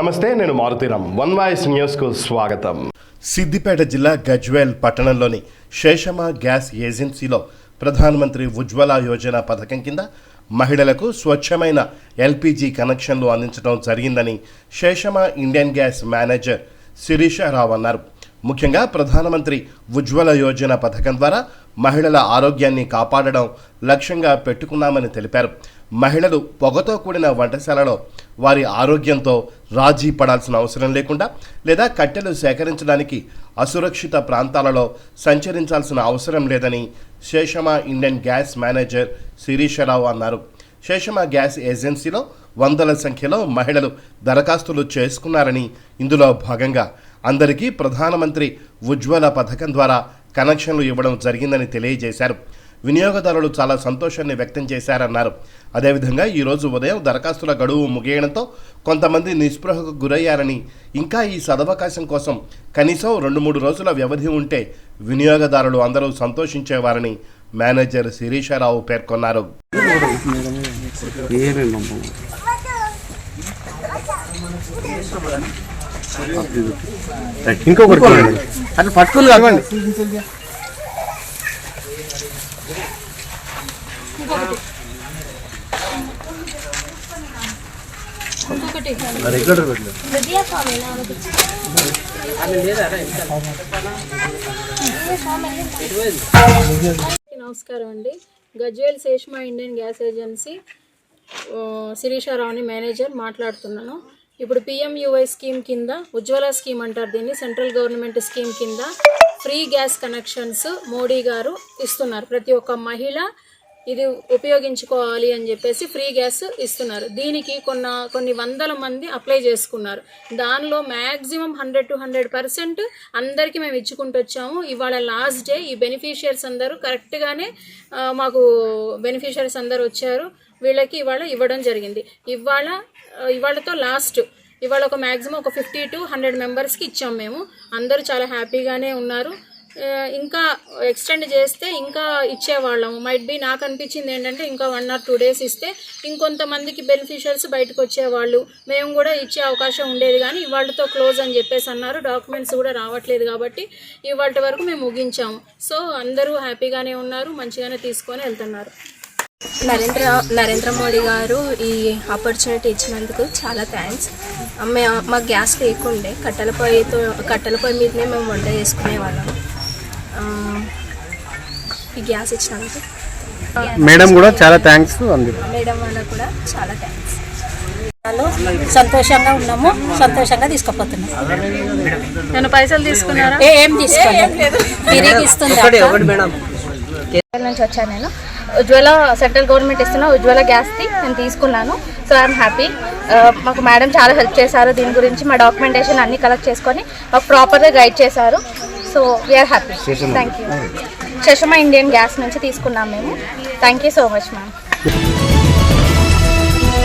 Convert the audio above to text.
నమస్తే నేను Maruthi Ram one voice న్యూస్కు స్వాగతం. సిద్దిపేట జిల్లా గజ్వేల్ పట్టణంలోని శేషమ గ్యాస్ ఏజెన్సీలో ప్రధానమంత్రి ఉజ్వల యోజన పథకం కింద మహిళలకు స్వచ్ఛమైన ఎల్పిజి కనెక్షన్లు అందించడం జరిగిందని Seshama Indian gas manager Sirisha Rao అన్నారు. ముఖ్యంగా ప్రధానమంత్రి ఉజ్వల యోజన పథకం ద్వారా మహిళల ఆరోగ్యాన్ని కాపాడడం లక్ష్యంగా పెట్టుకున్నామని తెలిపారు. మహిళలు పొగతో కూడిన వంటశాలలో వారి ఆరోగ్యంతో రాజీ పడాల్సిన అవసరం లేకుండా లేదా కట్టెలు సేకరించడానికి అసురక్షిత ప్రాంతాలలో సంచరించాల్సిన అవసరం లేదని Seshama Indian gas manager Sirisha Rao అన్నారు. శేషమ గ్యాస్ ఏజెన్సీలో వందల సంఖ్యలో మహిళలు దరఖాస్తులు చేసుకున్నారని ఇందులో భాగంగా అందరికీ ప్రధానమంత్రి ఉజ్వల పథకం ద్వారా కనెక్షన్లు ఇవ్వడం జరిగిందని తెలియజేశారు. వినియోగదారులు చాలా సంతోషాన్ని వ్యక్తం చేశారన్నారు. అదేవిధంగా ఈరోజు ఉదయం దరఖాస్తుల గడువు ముగియడంతో కొంతమంది నిస్పృహకు గురయ్యారని ఇంకా ఈ సదవకాశం కోసం కనీసం రెండు మూడు రోజుల వ్యవధి ఉంటే వినియోగదారులు అందరూ సంతోషించేవారని మేనేజర్ శిరీషారావు పేర్కొన్నారు. ఇంకొకటి అట్లా పట్టుకుని ఇంకొకటి. నమస్కారం అండి. Gajwel Seshma Indian gas agency శిరీషారావుని manager మాట్లాడుతున్నాను. ఇప్పుడు పిఎంయువై స్కీమ్ కింద ఉజ్వల స్కీమ్ అంటారు దీన్ని సెంట్రల్ గవర్నమెంట్ స్కీమ్ కింద ఫ్రీ గ్యాస్ కనెక్షన్స్ మోడీ గారు ఇస్తున్నారు. ప్రతి ఒక్క మహిళ ఇది ఉపయోగించుకోవాలి అని చెప్పేసి ఫ్రీ గ్యాస్ ఇస్తున్నారు. దీనికి కొన్న కొన్ని వందల మంది అప్లై చేసుకున్నారు. దానిలో maximum hundred to hundred percent అందరికీ మేము ఇచ్చుకుంటూ వచ్చాము. ఇవాళ లాస్ట్ డే ఈ బెనిఫిషియర్స్ అందరూ కరెక్ట్గానే మాకు బెనిఫిషియర్స్ అందరూ వచ్చారు. వీళ్ళకి ఇవాళ ఇవ్వడం జరిగింది. ఇవాళ ఇవాళతో లాస్ట్. ఇవాళ ఒక మ్యాక్సిమం ఒక ఫిఫ్టీ టు హండ్రెడ్ మెంబర్స్కి ఇచ్చాం మేము. అందరూ చాలా హ్యాపీగానే ఉన్నారు. ఇంకా ఎక్స్టెండ్ చేస్తే ఇంకా ఇచ్చేవాళ్ళము మైట్ బి నాకు అనిపించింది ఏంటంటే ఇంకా వన్ ఆర్ టూ డేస్ ఇస్తే ఇంకొంతమందికి బెనిఫిషియల్స్ బయటకు వచ్చేవాళ్ళు. మేము కూడా ఇచ్చే అవకాశం ఉండేది కానీ ఇవాళతో క్లోజ్ అని చెప్పేసి అన్నారు. డాక్యుమెంట్స్ కూడా రావట్లేదు కాబట్టి ఇవాళ వరకు మేము ముగించాము. సో అందరూ హ్యాపీగానే ఉన్నారు మంచిగానే తీసుకొని వెళ్తున్నారు. నరేంద్ర నరేంద్ర మోడీ గారు ఈ ఆపర్చునిటీ ఇచ్చినందుకు చాలా థ్యాంక్స్ మా గ్యాస్ లేకుండే కట్టెల పొయ్యితో కట్టెల పొయ్యి మీదనే మేము వంట చేసుకునే వాళ్ళం ఈ గ్యాస్ ఇచ్చినందుకు. మేడం కూడా చాలా థ్యాంక్స్ అంది. మేడం వాళ్ళకు కూడా చాలా థ్యాంక్స్ సంతోషంగా ఉన్నాము సంతోషంగా తీసుకుపోతున్నాం. నేను పైసలు తీసుకున్నారా? ఏ తీసుకోలేదు. నుంచి వచ్చాను నేను. ఉజ్వల సెంట్రల్ గవర్నమెంట్ ఇస్తున్న ఉజ్వల గ్యాస్ది నేను తీసుకున్నాను. సో ఐఎమ్ హ్యాపీ మాకు మేడం చాలా హెల్ప్ చేశారు దీని గురించి మా డాక్యుమెంటేషన్ అన్ని కలెక్ట్ చేసుకొని మాకు ప్రాపర్గా గైడ్ చేశారు. So we're happy thank you Seshama Indian gas నుంచి తీసుకున్నాం మేము. Thank you so much ma'am